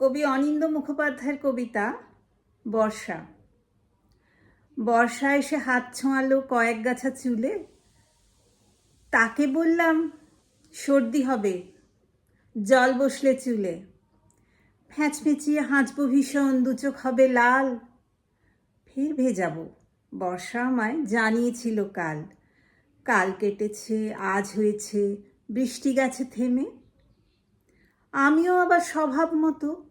কবি অনিন্দ মুখোপাধ্যায়ের কবিতা বর্ষা। বর্ষা এসে হাত ছোঁয়ালো কয়েক গাছা চুলে। তাকে বললাম, সর্দি হবে, জল বসলে চুলে। ফ্যাঁচমেচিয়ে হাঁচবো ভীষণ দুচোখ হবে লাল। ফের ভেজাবো, বর্ষা আমায় জানিয়েছিল কাল। কাল কেটেছে, আজ হয়েছে, বৃষ্টি গেছে থেমে। আমিও আবার স্বভাব মতো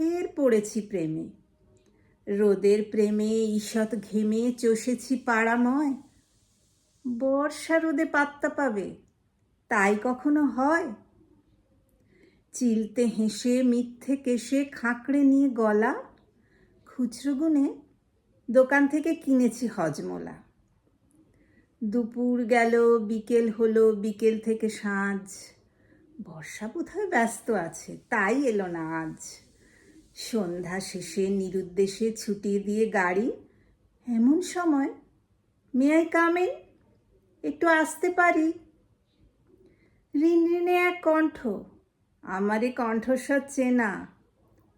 ফের পড়েছি প্রেমে। রোদের প্রেমে ঈষৎ ঘেমে চষেছি পাড়াময়। বর্ষা রোদে পাত্তা পাবে, তাই কখনো হয়? চিলতে হেসে, মিথ্যে কেশে খাঁকড়ে নিয়ে গলা। খুচরো গুনে দোকান থেকে কিনেছি হজমোলা। দুপুর গেল, বিকেল হলো, বিকেল থেকে সাঁঝ বর্ষা বোধহয় ব্যস্ত আছে, তাই এলো না আজ। সন্ধ্যা শেষে নিরুদ্দেশে ছুটিয়ে দিয়ে গাড়ি। এমন সময় মেয়াই কামেন একটু আসতে পারি? ঋণে এক কণ্ঠ। আমারে কণ্ঠস্বর চেনা।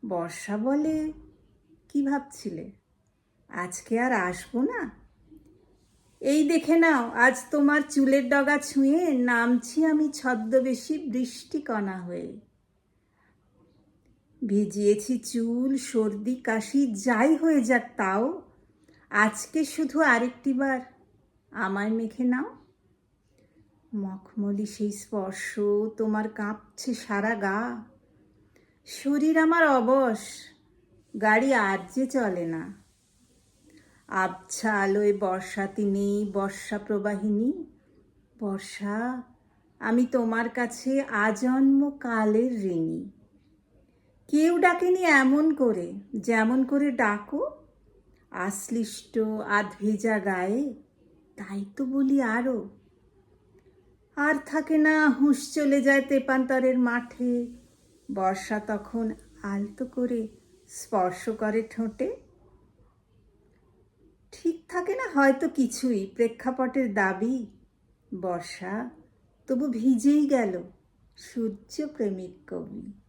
বর্ষা বলে, কি ভাবছিলে? আজকে আর আসব না? এই দেখে নাও, আজ তোমার চুলের ডগা ছুঁয়ে নামছি আমি ছদ্মবেশী বৃষ্টিকণা হয়ে। ভিজিয়েছি চুল, সর্দি, কাশি, যাই হয়ে যাক তাও। আজকে শুধু আরেকটি বার। আমায় মেখে নাও। মখমলি সেই স্পর্শ, তোমার কাঁপছে সারা গা। শরীর আমার অবশ, গাড়ি আর যে চলে না। আবছা আলোয় বর্ষাতি নেই, বর্ষা প্রবাহিনী। বর্ষা, আমি তোমার কাছে আজন্ম কালের ঋণী। কেউ ডাকেনি এমন করে, যেমন করে ডাকো। আশ্লিষ্ট আধভেজা গায়ে, তাই তো বলি আরও আর থাকে না হুঁশ চলে যায় তেপান্তরের মাঠে। বর্ষা তখন আলতো করে স্পর্শ করে ঠোঁটে। ঠিক থাকে না হয়তো কিছুই, প্রেক্ষাপটের দাবি। বর্ষা তবু ভিজেই গেল সূর্য প্রেমিক কবি।